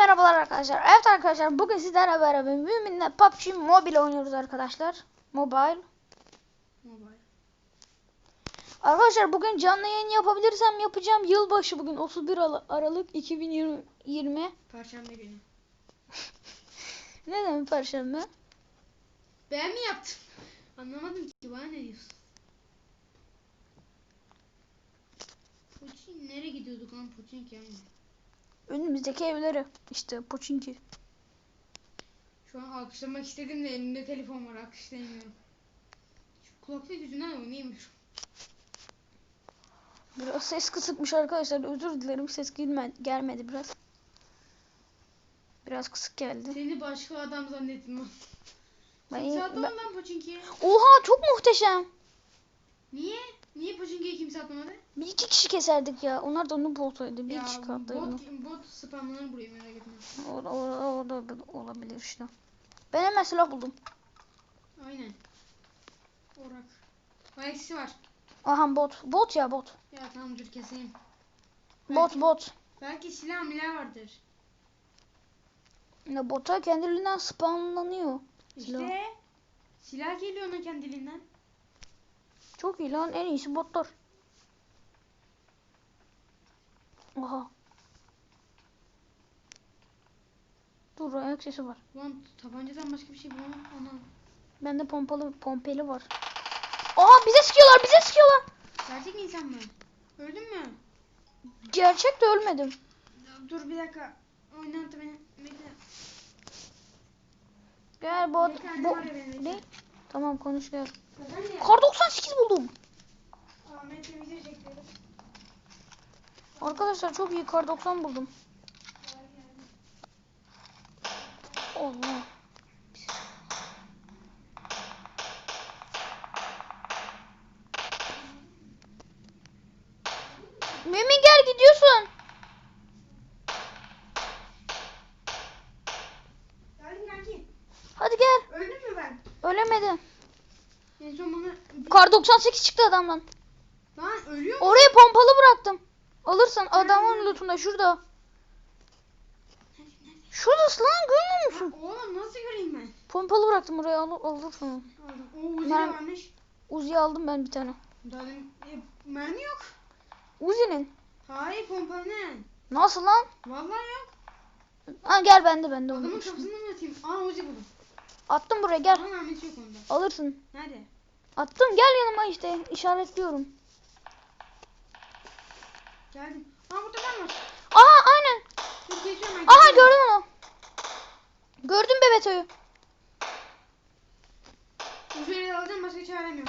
merhabalar arkadaşlar. Evet arkadaşlar bugün sizlerle beraber Mümin'le PUBG Mobile oynuyoruz arkadaşlar. Mobile. Mobile. Arkadaşlar bugün canlı yayın yapabilirsem yapacağım. Yılbaşı bugün 31 Al- Aralık 2020. Perşembe günü. Ne demek perşembe? Ben mi yaptım? Anlamadım ki bana ne diyorsun? Puçin nereye gidiyorduk lan Puçin ki yani? Önümüzdeki evleri. İşte Poçinki. Şu an alkışlamak istedim de elimde telefon var alkışlayamıyorum. Şu kulaklık yüzünden oynayamıyorum. Biraz ses kısıkmış arkadaşlar. Özür dilerim ses gelme- gelmedi biraz. Biraz kısık geldi. Seni başka adam zannettim. Ben- atmadı ben- lan Puçinki'ye. Oha çok muhteşem. Niye? Niye Puçinki'ye kimse atmadı? Bir iki kişi keserdik ya. Onlar da onu boltaydı. Bir ya kişi kaldı. bot, bot spamlanır buraya merak etme. O, o, o da olabilir işte. Ben hemen silah buldum. Aynen. Orak. Ayaksisi var. Aha bot. Bot ya bot. Ya tamam dur keseyim. Bot Belki- bot. Belki silah milah vardır. Ya bota kendiliğinden spawnlanıyor. İşte Silah. silah geliyor ona kendiliğinden. Çok iyi lan en iyisi botlar. Oha. Dur ayak sesi var. Ulan tabancadan başka bir şey bulamam. Ana. Bende pompalı pompeli var. Aha bize sıkıyorlar bize sıkıyorlar. Gerçek insan mı? Öldün mü? Gerçek de ölmedim. Dur bir dakika. Oynattı beni. Bekle. Gel bot. Bir ne? Tamam konuş gel. Kar 98 buldum. Arkadaşlar çok iyi kar 90 buldum. Allah. Mümin gel gidiyorsun. Geldim kanki. Hadi gel. Öldüm mü ben? Ölemedi. En son bana... Kar 98 çıktı adamdan. Lan ölüyor mu? Oraya pompalı bıraktım. Alırsan adamın lootunda şurada. Şuradasın lan görmüyor musun? Oğlum nasıl göreyim ben? Pompalı bıraktım oraya al alırsın. Aldım. Oo Uzi Ben- varmış. Uzi'yi aldım ben bir tane. Demin- e, mermi yok. Uzi'nin. Hayır pompalı ne? Nasıl lan? Vallahi yok. Ha gel bende bende Adamın unutmuşum. kafasına mı atayım? Aa Uzi buldum. Attım buraya gel. Ama mermisi yok onda. Alırsın. Nerede? Attım gel yanıma işte işaretliyorum. Geldim. Aa burada ben var. Aha aynen. Dur geçiyorum ben. Aha gördüm onu. Gördüm Bebeto'yu. Uzi'yi alacağım başka çarem yok.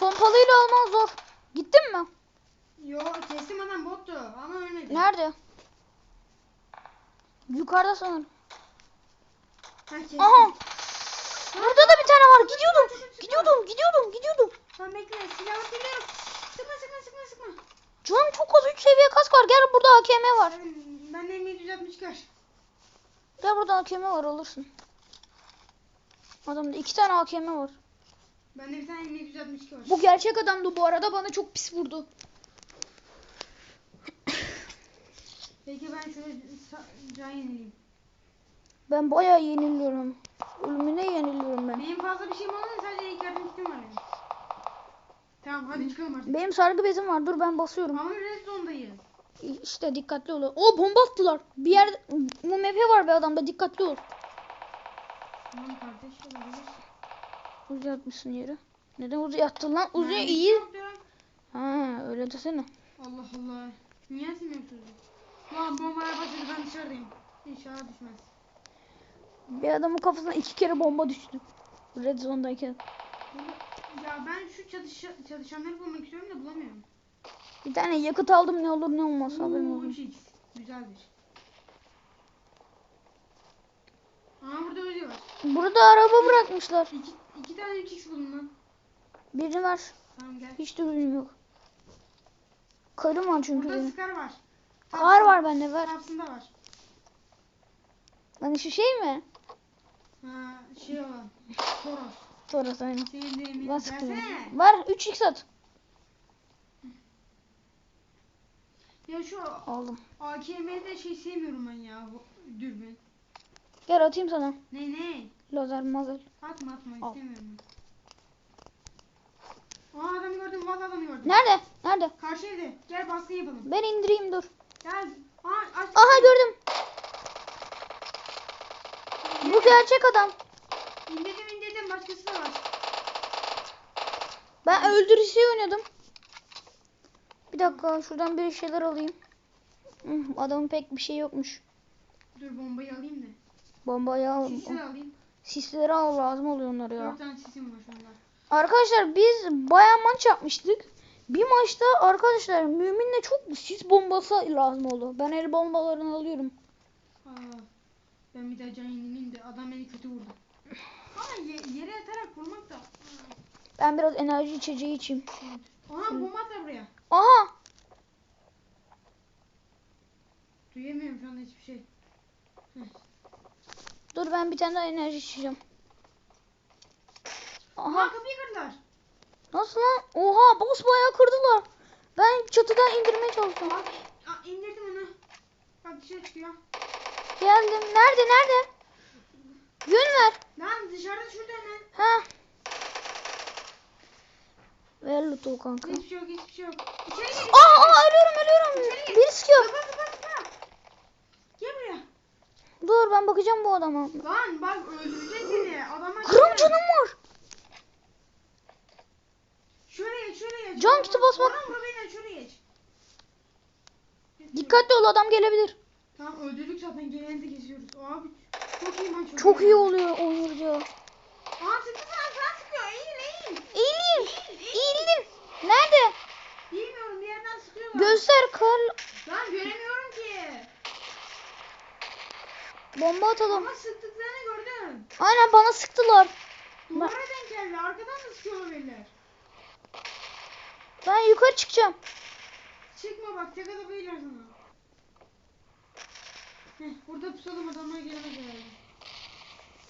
Pompalıyla alman zor. Gittin mi? Yo kestim adam bottu ama ölmedi. Nerede? Yukarıda sanırım. Ha kestim. Aha. Burada da bir tane var. Gidiyordum. Gidiyordum. Gidiyordum. Gidiyordum. Sen bekle silahı geliyorum. Sıkma sıkma sıkma sıkma. Canım çok az 3 seviye kask var. Gel burada AKM var. Ben, ben de M760 var. Gel burada AKM var alırsın. Adamda iki tane AKM var. Bende bir tane M762 var. Bu gerçek adamdı bu arada bana çok pis vurdu. Peki ben şöyle can yenileyim. Ben bayağı yeniliyorum. Ölümüne yeniliyorum ben. Benim fazla bir şeyim olmadı sadece ilk yardım kitim var benim. Tamam hadi çıkalım artık. Benim sargı bezim var. Dur ben basıyorum. Ama red zone'dayız. İşte dikkatli ol. O bomba attılar. Bir yer bu MP var be adamda dikkatli ol. Tamam kardeş olabilir. Uzi atmışsın yere. Neden Uzi attın lan? Uzi Mermisi iyi. Ha öyle desene. Allah Allah. Niye atmıyor çocuğu? Lan bombalar başladı ben dışarıdayım. İnşallah düşmez. Bir adamın kafasına iki kere bomba düştü. Red zone'dayken. Ya ben şu çalışa, çalışanları bulmak istiyorum da bulamıyorum. Bir tane yakıt aldım ne olur ne olmaz haberin Oo, olsun. 3x. Güzeldir. Aa burada öyle var. Burada araba bırakmışlar. İki, iki tane 3x buldum lan. Birini ver. Tamam gel. Hiç dürbünüm yok. Karım var çünkü Burada benim. Scar var. Kar var bende ver. Kapsında var. Lan şu şey mi? Ha şey olan. Toros. Toros. Ben sıkıyorum. Versene. Var 3x at. Ya şu Aldım. AKM'de şey sevmiyorum ben ya. bu Dürbün. Gel atayım sana. Ne ne? Lazer mazer. Atma atma Al. istemiyorum ben. Aa adamı gördüm. Vallahi adamı gördüm. Nerede? Nerede? Karşı evde. Gel baskın yapalım. Ben indireyim dur. Gel. Aa aç. Aha gördüm. Bu gerçek adam. İndirdim indirdim. Başkası da var. Ben öldürücüyü oynadım. Bir dakika şuradan bir şeyler alayım. Hı, adamın pek bir şey yokmuş. Dur bombayı alayım da. Bombayı al. Sisleri alayım. Sisleri al lazım oluyor onlar ya. Dört tane sisim var şu anda. Arkadaşlar biz bayağı maç yapmıştık. Bir maçta arkadaşlar müminle çok sis bombası lazım oldu. Ben el bombalarını alıyorum. Aa, ben bir daha can yenileyim de adam beni kötü vurdu. Ama ye- yere yatarak vurmak da. Ben biraz enerji içeceği içeyim. Aha bomba atla buraya. Aha! Duyamıyorum şu anda hiçbir şey. Dur ben bir tane daha enerji içeceğim. Aha kapıyı kırdılar. Nasıl lan? Oha! Boss bayağı kırdılar. Ben çatıdan indirmeye çalışıyorum. Bak indirdim onu. Bak dışarı çıkıyor. Geldim. Nerede? Nerede? Yön ver. Lan dışarıda şurada hemen. Ha. Ver loot'u kanka. Hiçbir şey yok hiçbir şey yok. İçeri gir. Aa, aa ölüyorum ölüyorum. Bir sıkıyor. Kapa kapa kapa. Gel buraya. Dur ben bakacağım bu adama. Lan bak öldürecek seni. Adama Kırım canım var. Şöyle geç şöyle geç. Can basmak- Oradan vur beni şöyle geç. Dikkatli ol adam gelebilir. Tamam öldürdük zaten geleni de kesiyoruz. Abi çok iyi maç. Çok iyi oluyor ya. Aa sıktı sana sana sıkıyor. Eğil eğil. İyiyim. İyiyim. Nerede? Bilmiyorum bir yerden sıkıyorlar. Göster kal. Lan göremiyorum ki. Bomba atalım. Ama sıktıklarını gördüm. Aynen bana sıktılar. Duvara denk geldi. Arkadan da sıkıyorlar beyler. Ben yukarı çıkacağım. Çıkma bak tek atabilirler sana. Heh, burada pusalım adamlar gelemez herhalde.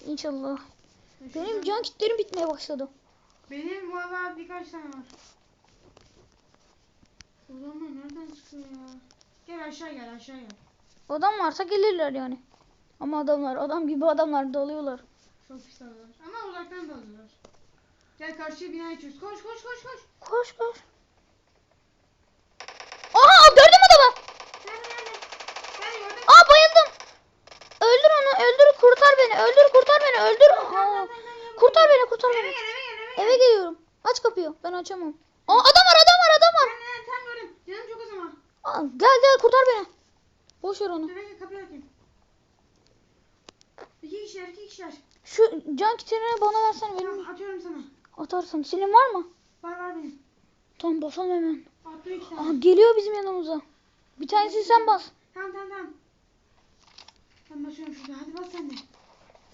İnşallah. Ben Benim can kitlerim bitmeye başladı. Benim valla birkaç tane var. Adamlar nereden çıkıyor ya? Gel aşağı gel aşağı gel. Adam varsa gelirler yani. Ama adamlar adam gibi adamlar dalıyorlar. Çok pis alıyorlar. Ama uzaktan da alıyorlar. Gel karşıya bina açıyoruz. Koş koş koş koş. Koş koş. Aha gördüm adamı. Nerede nerede? Nerede gördün? Aa bayıldım. Öldür onu öldür kurtar beni öldür kurtar beni öldür. Aa, kurtar beni kurtar Eve beni. eve gel eve gel. Eve geliyorum. Aç kapıyı ben açamam. Aa adam var adam var adam var. Ben ben tam gördüm. Canım çok az ama. Aa, gel gel kurtar beni. Boş ver onu. Dur kapıyı açayım. İki kişiler iki kişiler. Şu can kitlerini bana versene benim. Tamam atıyorum sana. Atarsın. Senin var mı? Var var benim. Tamam basalım hemen. Attım iki Aa, tane. geliyor bizim yanımıza. Bir tanesini sen bas. Tamam tamam tamam. Ben basıyorum şurada. Hadi bas sen de.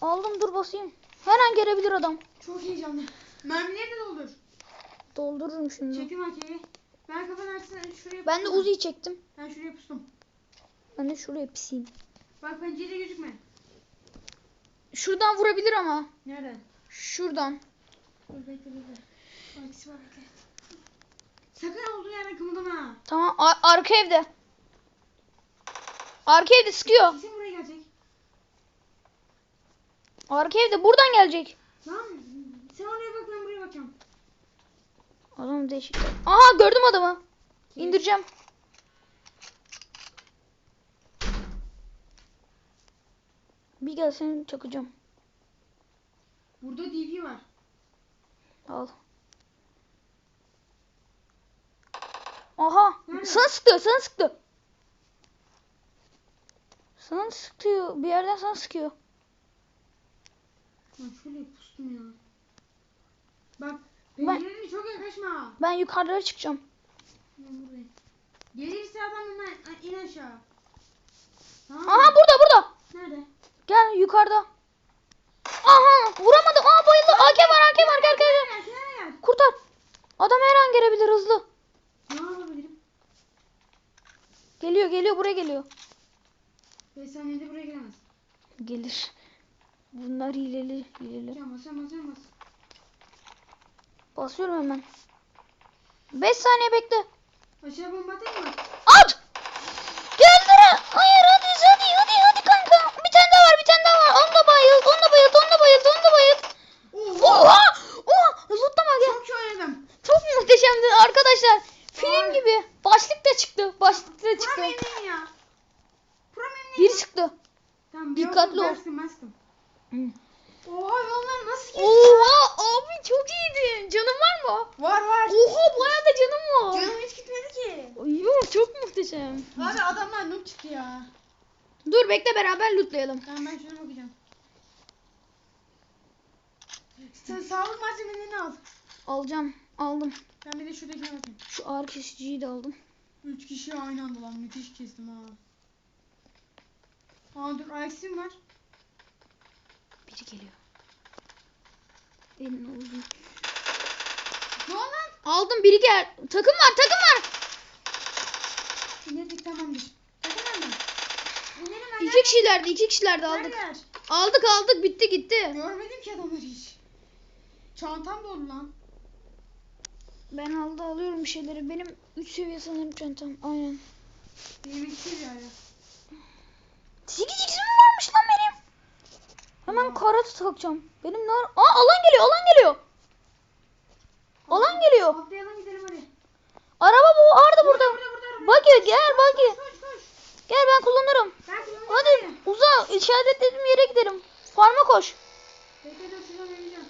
Aldım dur basayım. Her an gelebilir adam. Çok heyecanlı. Mermileri de doldur. Doldururum şimdi. Çektim AK'yi. Ben kafanı açsana şuraya Ben de pustum. Uzi'yi çektim. Ben şuraya pustum. Ben de şuraya piseyim. Bak pencerede gözükme. Şuradan vurabilir ama. Nerede? Şuradan. Dur bekle bekle. Arkası var bekle. Sakın olduğu yerden kımıldama. Tamam ar- arka evde. Arka evde sıkıyor. Kesin. Arka evde buradan gelecek. Lan sen oraya bak ben buraya bakacağım. Adam değişik. Aha gördüm adamı. İndireceğim. Bir gel seni çakacağım. Burada DP var. Al. Aha. Nerede? Sana sıktı. Sana sıktı. Sana sıkıyor. Bir yerden sana sıkıyor. Lan şöyle pustum ya. Bak pencerene çok yaklaşma. Ben yukarılara çıkacağım. Ben. Gelirse adam hemen in aşağı. Tamam. Aha burada burada. Nerede? Gel yukarıda. Aha vuramadım. Aa bayıldı. AK var AK var gel gel gel. Gel. Kurtar. Adam her an gelebilir hızlı. Ne yapabilirim? Geliyor geliyor buraya geliyor. 5 saniyede buraya gelemez. Gelir. Bunlar hileli hileli. Bas. Basıyorum hemen. 5 saniye bekle. Aşağı bomba atayım mı? At! Bir sıktı. Tamam, Dikkatli yok, ol. Ben sıktım ben sıktım. Hı. Oha onlar nasıl geçti? Oha abi çok iyiydin. Canın var mı? Var var. Oha bayağı da canım var. Canım hiç gitmedi ki. Yok çok muhteşem. Abi adamlar noob çıktı ya. Dur bekle beraber lootlayalım. Tamam ben şuna bakacağım. Sen sağlık malzemelerini al. Alacağım. Aldım. Ben bir de şuradakine bakayım. Şu ağrı kesiciyi de aldım. Üç kişi aynı anda lan müthiş kestim ha. Aa dur Ayaksim var biri geliyor. Benim uzun. Ne oldu? Aldım biri gel. Takım var takım var. İndirdik tamamdır. Takım mı? İki kişilerdi iki kişilerdi aldık. Neredeler? Aldık aldık bitti gitti. Görmedim ki adamları hiç. Çantam dolu lan. Ben aldı alıyorum bir şeyleri. Benim 3 seviye sanırım çantam. Aynen. Yemek seviyor ya. 8x Hemen karat takacağım. Benim ne? Aa alan geliyor alan geliyor. Alan geliyor. Atlayalım gidelim hadi. Araba bu vardı burada. Buggy gel koş. Gel ben kullanırım. Ben kullanacağım. Hadi uza işaretlediğim yere gidelim. Farma koş. Bekle dur şuradan vereceğim.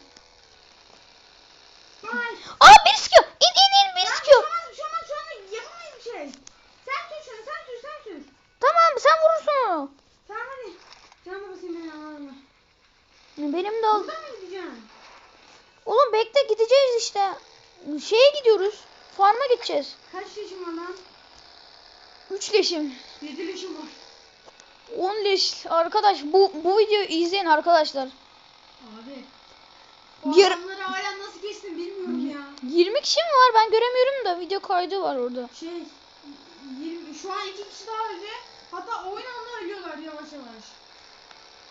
Aa bir sıkıyor. İn in in bir sıkıyor. Olmaz bir şey olmaz şu anda yapamayız bir şey. Sen sür şunu sen sür sen sür. Tamam sen vurursun onu. Tamam hadi. Can da basayım ben Allah'ıma. Benim de al. Oğlum bekle gideceğiz işte. Şeye gidiyoruz. Farma gideceğiz. Kaç yaşın var lan? 3 leşim. Yedi yaşım var. 10 leş. Arkadaş bu bu videoyu izleyin arkadaşlar. Abi. O adamları hala nasıl geçtim bilmiyorum ya. 20 kişi mi var? Ben göremiyorum da video kaydı var orada. Şey 20, şu an iki kişi daha öldü. Hatta oyun anla ölüyorlar yavaş yavaş.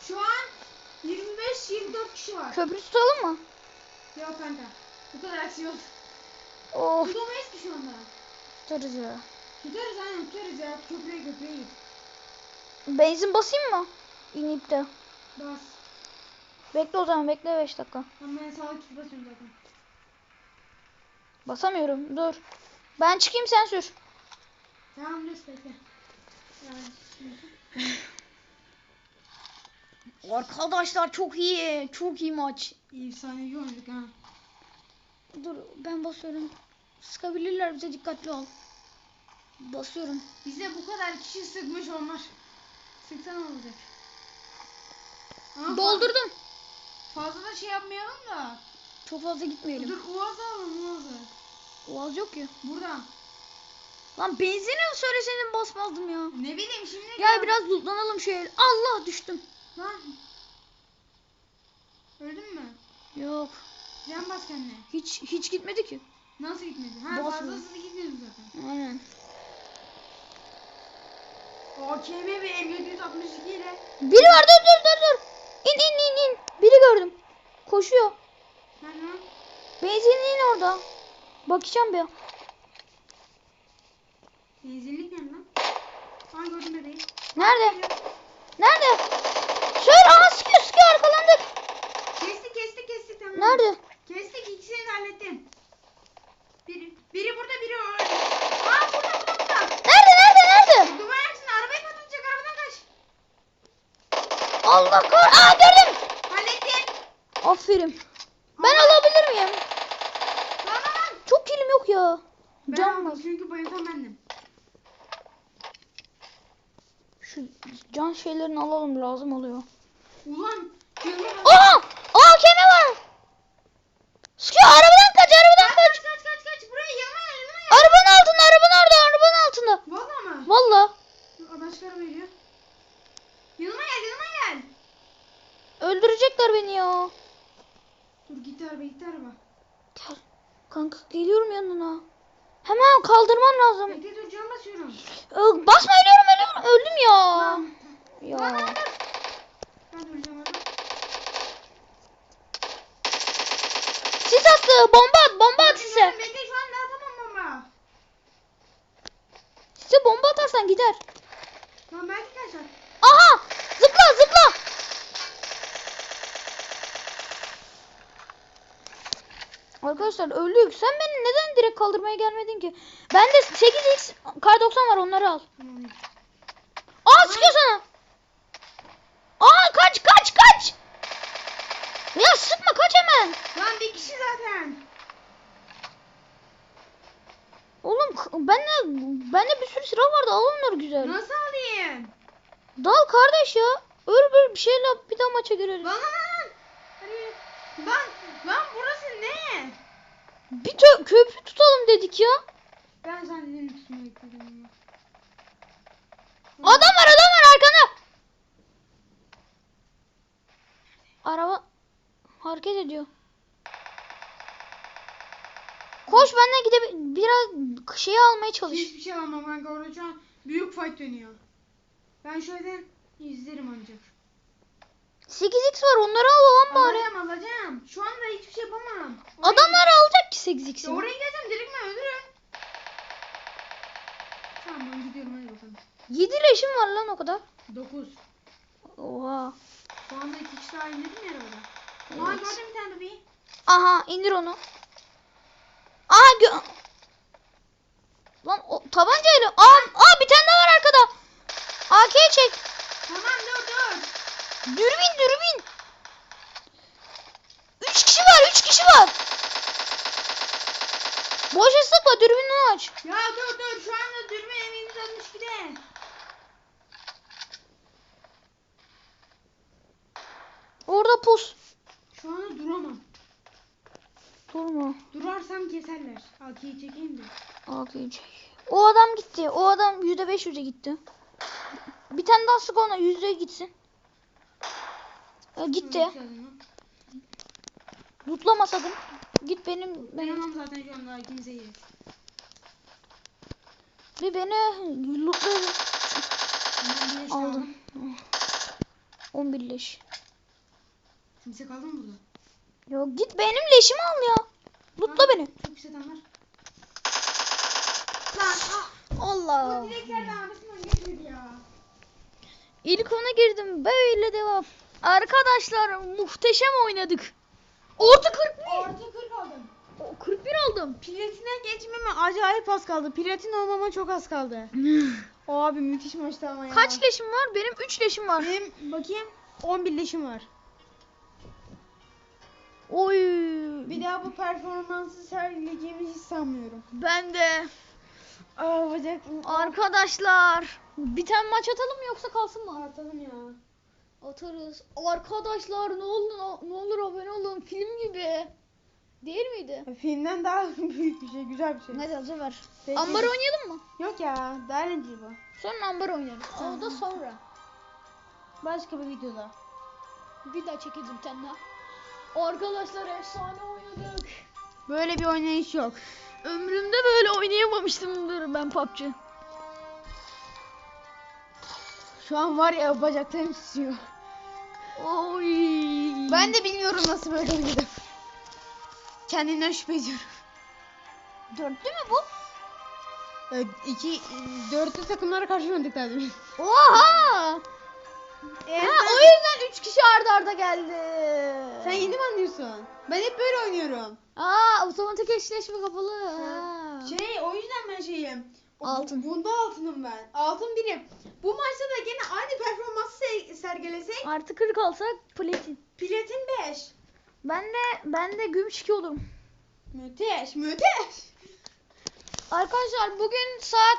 Şu an 25-24 kişi var. Köprü tutalım mı? Yok kanka. Bu kadar aksiyon. Of Tutamayız ki şu anda. tutarız ya. Tutarız aynen tutarız ya. Köprüye köprüye git. Benzin basayım mı? İnip de. Bas. Bekle o zaman bekle 5 dakika. Ama ben sağlık kiti basıyorum zaten. Basamıyorum dur. Ben çıkayım sen sür. Tamam dur bekle. Yani, Arkadaşlar çok iyi. Çok iyi maç. efsanevi oynadık ha. Dur ben basıyorum. Sıkabilirler bize dikkatli ol. Basıyorum. Bize bu kadar kişi sıkmış onlar. Sıksa ne olacak? Ama Doldurdum. fa- Fazla da şey yapmayalım da. Çok fazla gitmeyelim. Dur Uaz'ı alalım Uaz'ı. Oğaz yok ki. Buradan. Lan benzini söyleseydin basmazdım ya. Ne bileyim şimdi. Gel biraz lootlanalım şöyle. Allah düştüm. Lan. Öldün mü? Yok. Can bas kendine. Hiç hiç gitmedi ki. Nasıl gitmedi? Ha Basmıyor. fazlası gitmiyordu zaten. Aynen. AKM ve M762 ile. Biri var dur dur dur dur. İn in in in. Biri gördüm. Koşuyor. Hani lan? Benzinliğin orada. Bakacağım bir. Benzinlik ne lan? Aa gördüm bebeği. Nerede? Nerede? Söyle aha sıkıyor sıkıyor arkalandık. Kestik kestik kestik tamam. Nerede? Kestik ikisini de hallettim. Biri, biri burada biri orada. Aa burada burada burada. Nerede nerede nerede? Duvar açsın arabayı patlatacak arabadan kaç. Allah kar. Aa gördüm. Hallettim. Aferin. Ben alabilir miyim? Lan lan. Çok kilim yok ya. Ben Can aldım çünkü bayıltan bendim. Şu can şeylerini alalım lazım oluyor. Ulan. Aa! Aa keme var. Sıkıyor arabadan kaç arabadan Kaç kaç. kaç kaç kaç. Buraya gel yanıma gel. Arabanın altında arabanın orada arabanın altında. Valla mı? Valla. Başka araba geliyor. Yanıma gel yanıma gel. Öldürecekler beni ya. Dur gitti araba gitti araba. Gel. Kanka geliyorum yanına. Hemen kaldırman lazım. Bekle dur can basıyorum. Ee, Basma ölüyorum ölüyorum. Öldüm ya. Lan. Ya. Lan lan. Orada. Sis attı. Bomba at. Bomba at sise. Bekle, şu an bomba. Sise bomba atarsan gider. Lan belki kaçar. Aha! Zıpla zıpla. Arkadaşlar öldük. Sen beni neden direkt kaldırmaya gelmedin ki? Bende 8x kar 90 var onları al. Aa sıkıyor sana. Kişi zaten. Oğlum ben de bende bir sürü silah vardı. Al onları güzel. Nasıl alayım? Dal kardeş ya. Böyle bir şeyle bir daha maça girelim. Lan lan lan. Lan lan burası ne? Bir tö- köprü tutalım dedik ya. Ben senin tutmayı bekledim. ya. Adam var adam var arkanda. Araba hareket ediyor. Koş benden gide biraz şeyi almaya çalış. Hiçbir şey alamam kanka orada şu an büyük fight dönüyor. Ben şöyle izlerim ancak. 8x var onları al lan bari. Alacağım alacağım. Şu anda hiçbir şey yapamam. Oraya- Adamlar alacak ki Ya 8x'i. oraya gidersem direkt ben ölürüm. Tamam ben gidiyorum hadi bakalım. 7 leşim var lan o kadar. 9. Oha. Şu anda iki kişi daha indirdim ya arabada. Aa Evet. gördüm bir tane bebeği. Aha indir onu. Aha gö Lan o tabancayla. Aa, aa bir tane daha var arkada. AK'yi çek. Tamam dur dur. Dürbün dürbün. 3 kişi var 3 kişi var. Boşa sıkma dürbünü aç. Ya dur dur şu anda AK'yi çekeyim de. AK'yi çek. O adam gitti. O adam %500'e gitti. Bir tane daha sık ona yüzde gitsin. E, gitti. Sakın. Git benim Ben benim zaten şu anda ikimize yeriz. bir beni leş aldım. aldım. 11 leş. Kimse kaldı mı burada? Ya git benim leşimi al ya. Lootla Ha, beni. Çok pis adam var. Lan ah. Allah. Bu direklerle arasından geçmedi ya. İlk ona girdim. Böyle devam. Arkadaşlar muhteşem oynadık. Orta 41. Orta 40 aldım. O, 41 aldım. Platine geçmeme acayip az kaldı. Platin olmama çok az kaldı. O abi müthiş maçtı ama ya. Kaç leşim var? Benim 3 leşim var. Benim bakayım 11 leşim var. Oy. Bir daha bu performansı sergileyeceğimi hiç sanmıyorum. Ben de. Aa bacak. Arkadaşlar. Bir tane maç atalım mı yoksa kalsın mı? Atalım ya. Atarız. Arkadaşlar ne olur ne olur abone olun film gibi. Değil miydi? Filmden daha büyük bir şey, güzel bir şey. Hadi hadi ver. Peki. Ambar oynayalım mı? Yok ya, daha eğlenceli bu. Sonra ambar oynarız. O da sonra. Başka bir videoda. Bir daha çekeceğim bir tane daha. Arkadaşlar efsane oynadık. Böyle bir oynayış yok. Ömrümde böyle oynayamamıştımdır ben PUBG. Şu an var ya bacaklarım tutuyor. Oy. Ben de bilmiyorum nasıl böyle oynadım. Kendimden şüphe ediyorum. dörtlü mü bu? Evet, iki, dörtlü takımlara karşı daha demin. Oha! Ha, sen- o yüzden 3 kişi arda arda geldi. Sen yeni mi anlıyorsun? Ben hep böyle oynuyorum. Aa, otomatik eşleşme kapalı. Ha. Şey o yüzden ben şeyim. Altın. Bunda altınım ben. Altın birim. Bu maçta da gene aynı performansı se- sergilesek Artı 40 alsak platin. platin 5. Ben de ben de gümüş 2 olurum. Müthiş, müthiş. Arkadaşlar bugün saat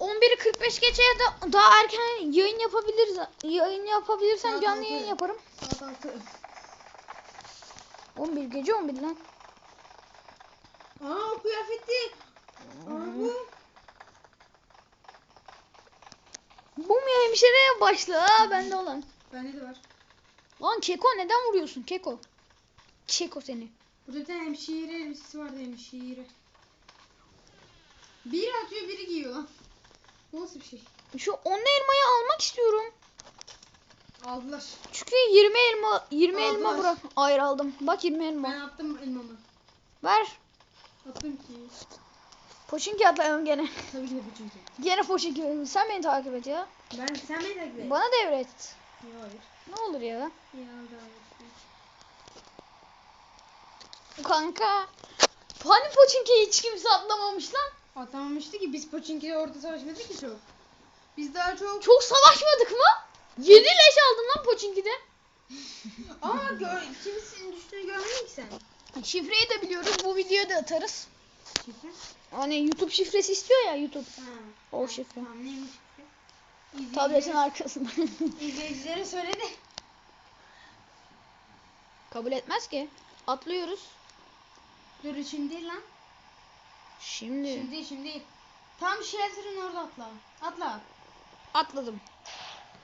11'i 45 geçe ya da daha erken yayın yapabiliriz. Yayın yapabilirsem Saat canlı altı. yayın yaparım. Saat 6. 11 gece 11 lan. Aa o kıyafeti. Aa bu. Bu mu hemşire başlı? Aa bende olan. Bende de var. Lan Keko neden vuruyorsun Keko? Keko seni. Burada bir tane hemşire elbisesi vardı hemşire. Biri atıyor biri giyiyor lan. Bu nasıl bir şey? Şu 10 elmayı almak istiyorum. Aldılar. Çünkü 20 elma 20 elma Aldılar. bırak. Hayır aldım. Bak 20 elma. Ben attım elmamı. Ver. Attım ki. Poçinki atlayalım gene. Tabii ki de çünkü. Gene Poçinki. Sen beni takip et ya. Ben sen beni takip et. Bana devret. Yok hayır. Ne olur ya. Ya da Kanka. Hani Poçinki'yi hiç kimse atlamamış lan? Atamamıştı ki biz Pochinki'de orada savaşmadık ki çok. Biz daha çok Çok savaşmadık mı? 7 leş aldın lan Poçinki'de. Ama gör, kimisinin düştüğünü görmedin ki sen. Şifreyi de biliyoruz. Bu videoyu da atarız. Şifre? Hani YouTube şifresi istiyor ya YouTube. Ha. O şifre. Tamam neymiş şifre? Tabletin arkasında. İzleyicilere söyle de. Kabul etmez ki. Atlıyoruz. Dur şimdi değil lan. Şimdi Şimdi şimdi. Tam shelter'ın orada atla. Atla. atladım.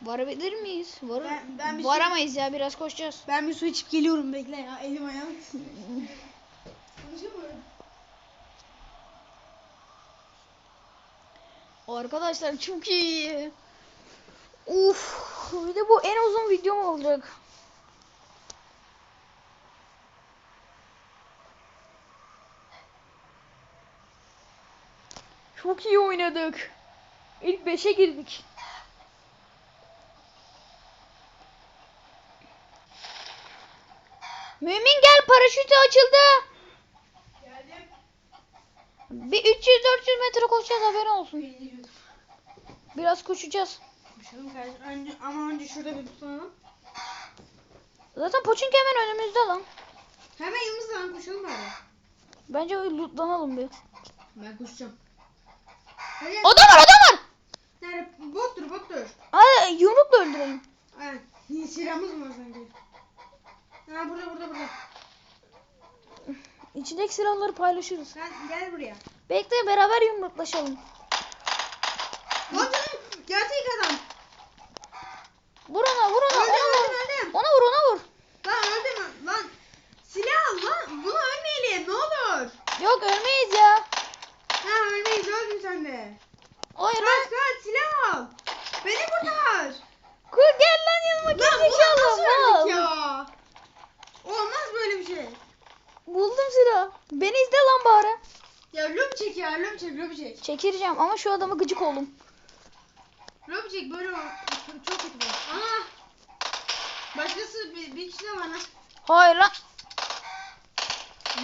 Varabilir miyiz? Var Ben- ben bir şey- Varamayız ya biraz koşacağız. Ben bir su içip geliyorum bekle ya. Elim ayağım. Konuşamıyorum. Arkadaşlar çok iyi. Uf, bir de bu en uzun videom olacak. Çok iyi oynadık. İlk 5'e girdik. Mümin gel paraşütü açıldı. Geldim. Bir 300-400 metre koşacağız haberin olsun. Biraz koşacağız. Koşalım kardeşim. Önce, ama önce şurada bir tutalım. Zaten Poçink hemen önümüzde lan. Hemen yanımızda lan koşalım bari. Bence lootlanalım bir. Ben koşacağım. Hadi gel. Adam var adam var. Nerede? Bottur bottur. Hadi yumrukla öldürelim. Aynen. Silahımız mı var sanki? Ha burada burada burada. İçindeki silahları paylaşırız. Sen gel buraya. Bekle beraber yumruklaşalım. Lan. Gerçek adam. Vur ona vur ona. Öldüm Ona vur. öldüm öldüm. Ona vur ona vur. Lan öldüm. Lan. Silah al lan. Bunu ölmeyelim ne olur. Yok ölmeyiz ya. Ha ölmeyiz öldün sen de. Hayır Kaç lan. kaç silah al. Beni kurtar. Kur gel lan yanıma Lan gel buna nasıl zekalı. öldük ya? Olmaz böyle bir şey. Buldum silah. Beni izle lan bari. Ya lobi çek ya lobi çek lobi çek. Çekireceğim ama şu adamı gıcık oldum. Lobi çek böyle ol- çok kötü bu. Ana. Başkası bir, bir kişi de var lan. Hayır lan.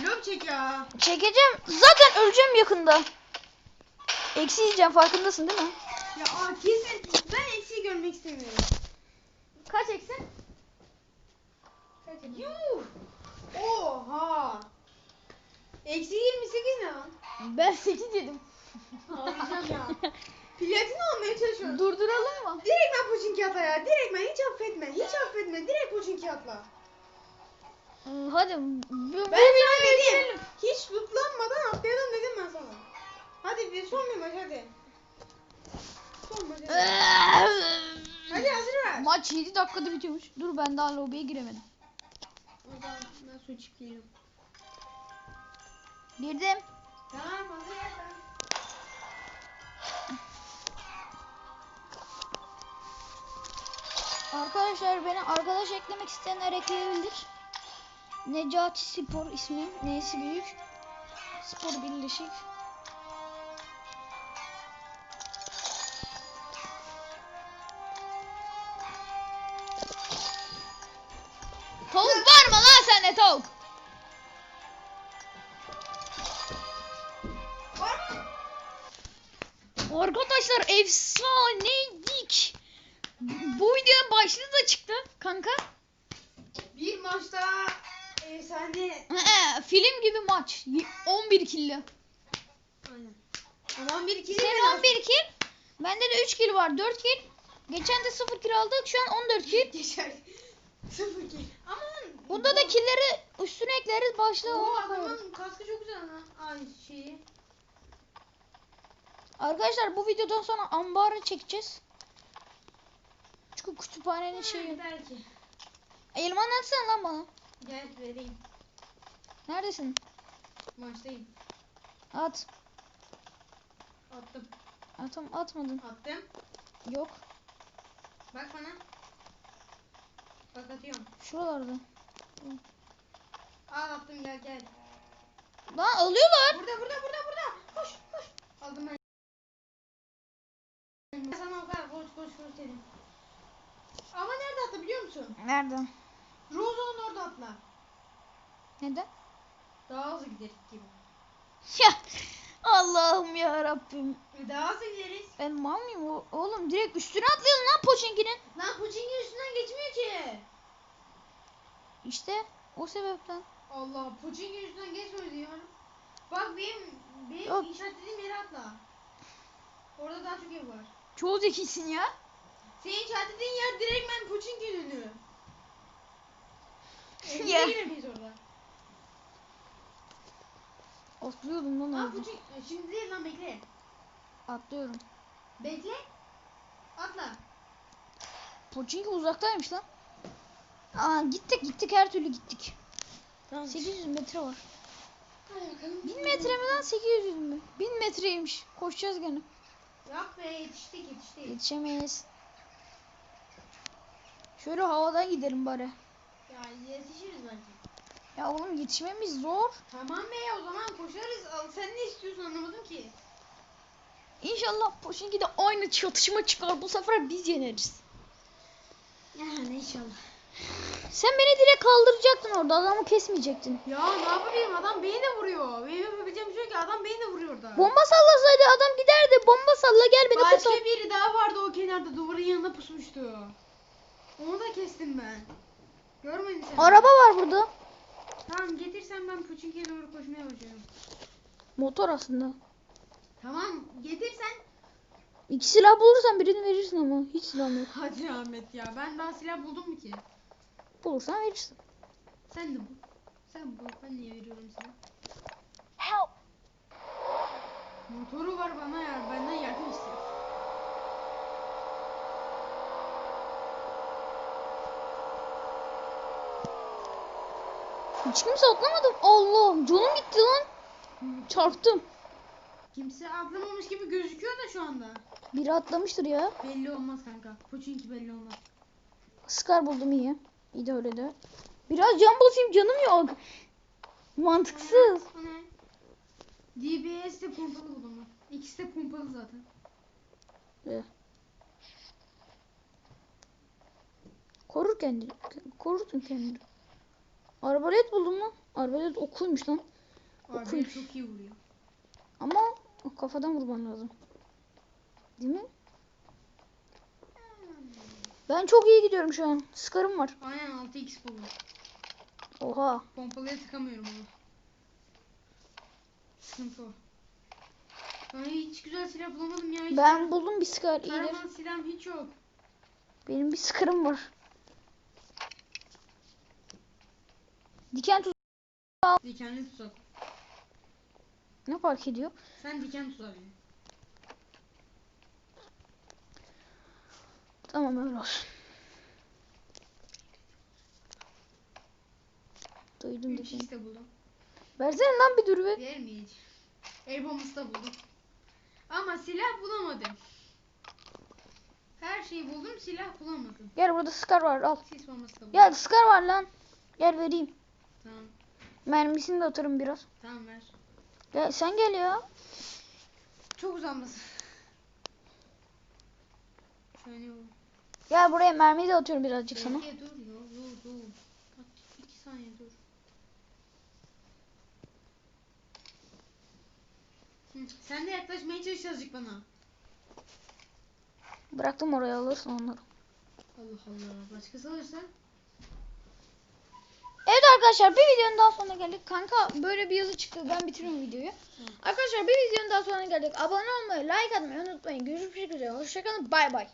Lobi çek ya. Çekeceğim. Zaten öleceğim yakında. Eksi yiyeceğim farkındasın değil mi? Ya aa, kesin. Ben eksiği görmek istemiyorum. Kaç eksi? Yuh. Oha. Eksi 28 ne lan? Ben 8 yedim. Ağlayacağım ya. Platin olmaya çalışıyorum. Durduralım mı? Direkt ben Pochinki atla ya. Direkt ben hiç affetme. Hiç affetme. Direkt Pochinki atla. Hmm, Hadi. Bu, Ben sana dedim. Hiç lootlanmadan atlayalım dedim ben sana. Hadi bir son bir maç hadi. Son maç hadi. Hadi hazır ver. Maç 7 dakikada bitiyormuş. Dur ben daha lobiye giremedim. O zaman ben su içip geliyorum. Girdim. Tamam hazır ver. Arkadaşlar beni arkadaş eklemek isteyenler ekleyebilir. Necati Spor ismim. Neyse büyük. Spor birleşik. Tavuk var mı lan sende tavuk? Var mı? Arkadaşlar efsaneydik. Bu videonun başlığı da çıktı kanka. Bir maçta efsane. Ee, Film gibi maç. Y- 11 killi. Aynen. Aman bir kill Senin 11 kill. Bende de 3 kill var. 4 kill. Geçen de 0 kill aldık. Şu an 14 kill. Geçer. Sıfır kill. Aman. Bunda da killleri üstüne ekleriz. Başlığı O ona koyarız. adamın kaskı çok güzel lan. Aynı şeyi. Arkadaşlar bu videodan sonra ambarı çekeceğiz. Çünkü kütüphanenin şeyi. Belki. Elman atsana lan bana. Gel vereyim. Neredesin? Maçtayım. At. Attım. Atam atmadın. Attım. Yok. Bak bana. Bak atıyorum. Şuralarda. Al attım gel gel. Lan alıyorlar. Burada burada burada burada. Koş koş. Aldım. Ben sana o kadar koş koş koş dedim. Ama nerede attı biliyor musun? Nerede? Rozo'nun orada atla. Neden? Daha hızlı gideriz gibi. Ya Allah'ım ya Rabbim. Daha hızlı gideriz. Ben mal mıyım o- oğlum? Direkt üstüne atlayalım lan Poçinki'nin. Lan Puçing'in üstünden geçmiyor ki. İşte o sebepten. Allah Pochinki yüzünden geçme diyor. Bak benim benim Yok. inşaat dediğim yere atla. Orada daha çok ev var. Çoğu zekisin ya. Senin inşaat dediğin yer direktmen Pochinki'nin önü. Ya. Evine giremeyiz orada. Atlıyordum lan Aa orada. Pochinki şimdi değil lan bekle. Atlıyorum. Bekle. Atla. Pochinki uzaktaymış lan. Aa gittik gittik her türlü gittik. Tamam. 800 metre var. Hadi bakalım. 1000 metre mi lan 800 mü? 1000 metreymiş. Koşacağız gene. Yok be yetiştik yetiştik. Yetişemeyiz. Şöyle havadan gidelim bari. Ya yetişiriz belki. Ya oğlum yetişmemiz zor. Tamam be o zaman koşarız. Al, Sen ne istiyorsun anlamadım ki. İnşallah Pochinki'de aynı çatışma çıkar. Bu sefer biz yeneriz. Yani inşallah. Sen beni direkt kaldıracaktın orada. Adamı kesmeyecektin. Ya ne yapayım adam beni de vuruyor. Benim yapabileceğim bir şey yok ki adam beni de vuruyor orada. Bomba sallasaydı adam giderdi. Bomba salla gel beni Başka kurtar. biri daha vardı o kenarda duvarın yanına pusmuştu. Onu da kestim ben. Görmedin sen. Araba var burada. Tamam getirsen ben Pochinki'ye doğru koşmaya başlıyorum. Motor aslında. Tamam getirsen. İki silah bulursan birini verirsin ama. Hiç silah yok. Hadi Ahmet ya ben daha silah buldum mu ki? Bulursan verirsin. Sen de bul. Sen bul. Ben niye veriyorum sana? Help. Motoru var bana ya. Benden yardım istiyor. Hiç kimse atlamadı. Allah canım gitti lan. Çarptım. Kimse atlamamış gibi gözüküyor da şu anda. Biri atlamıştır ya. Belli olmaz kanka. Pochinki belli olmaz. Scar buldum iyi. İyi de öyle de. Biraz can basayım canım yok. Mantıksız. Ne? DBS de pompalı buldum ben. İkisi de pompalı zaten. Ee. Korur kendini. Korursun kendini. Arbalet buldum lan. Arbalet okuymuş lan. Abi Okuymuş. çok iyi vuruyor. Ama kafadan vurman lazım. Değil mi? Ben çok iyi gidiyorum şu an. Scar'ım var. Aynen 6x buldum. Oha. Pompalıya tıkamıyorum ama. Sıkıntı o. Ben hiç güzel silah bulamadım ya. Hiç Ben buldum bir iyidir. Taramalı silahım hiç yok. Benim bir Scar'ım var. Diken tuz Dikenli tuzak. ne fark ediyor? Sen diken tuzağı. Tamam öyle olsun. Duydum 3 dediğini. x de buldum. Versene lan bir dürbün. Vermeyeceğim. El bombası da buldum. Ama silah bulamadım. Her şeyi buldum silah bulamadım. Gel burada Scar var al. Sis bombası da buldum. Gel Scar var lan. Gel vereyim. Tamam. Mermisini de atarım biraz. Tamam ver. Gel, sen gel ya. Çok uzanmasın. Şöyle olur. Gel buraya mermi de atıyorum birazcık sana. Bekle dur ya dur dur. Bak iki saniye dur. Hı, sen de yaklaşmaya çalış azıcık bana. Bıraktım oraya alırsın onları. Allah Allah. Başkası alırsa? Evet arkadaşlar bir videonun daha sonuna geldik. Kanka böyle bir yazı çıktı. Ben bitiriyorum videoyu. Arkadaşlar bir videonun daha sonuna geldik. Abone olmayı, like atmayı unutmayın. Görüşmek üzere. Hoşçakalın. Bay bay.